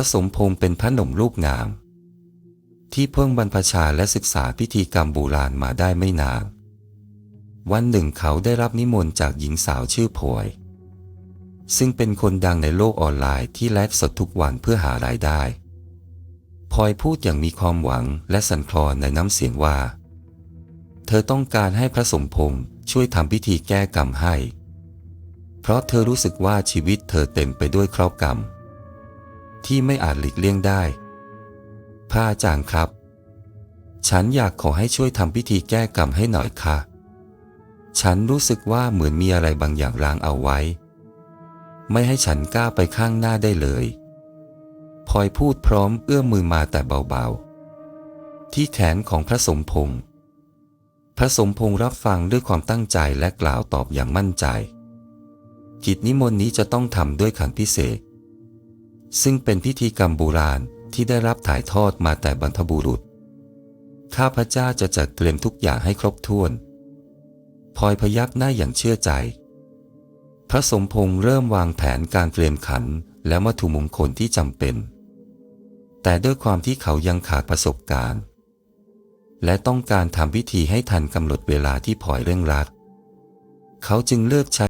ระสมพงษ์เป็นพระหนุ่มรูปงาม ที่เพิ่งบรรพชาและศึกษาพิธีกรรมโบราณมาได้ไม่นานวันหนึ่งเขาได้รับนิมนต์จากหญิงสาวชื่อพลอยซึ่งเป็นคนดังในโลกออนไลน์ที่ไลฟ์สดทุกวันเพื่อหารายได้ พลอยพูดอย่างมีความหวังและสันคลอนในน้ำเสียงว่า เธอต้องการให้พระสมพงษ์ช่วยทำพิธีแก้กรรมให้ เพราะเธอรู้สึกว่าชีวิตเธอเต็มไปด้วยเคราะห์กรรม ที่ไม่อาจหลีกเลี่ยงได้พระอาจารย์ครับ ฉันอยากขอให้ช่วยทำพิธีแก้กรรมให้หน่อยค่ะ ฉันรู้สึกว่าเหมือนมีอะไรบางอย่างร้างเอาไว้ ไม่ให้ฉันกล้าไปข้างหน้าได้เลยพลอยพูดพร้อมเอื้อมมือมาแต่เบาๆ ที่แขนของพระสมพงษ์พระสมพงษ์รับฟังด้วยความตั้งใจและกล่าวตอบอย่างมั่นใจ กิจนิมนต์นี้จะต้องทำด้วยขันพิเศษ ซึ่งเป็นพิธีกรรมโบราณที่ได้รับถ่ายทอดมาแต่บรรพบุรุษ ข้าพเจ้าจะจัดเตรียมทุกอย่างให้ครบถ้วนพลอยพยักหน้าอย่างเชื่อใจ พระสมพงษ์เริ่มวางแผนการเตรียมขันและวัตถุมงคลที่จำเป็น แต่ด้วยความที่เขายังขาดประสบการณ์ และต้องการทำพิธีให้ทันกำหนดเวลาที่พลอยเร่งรัด เขาจึงเลือกใช้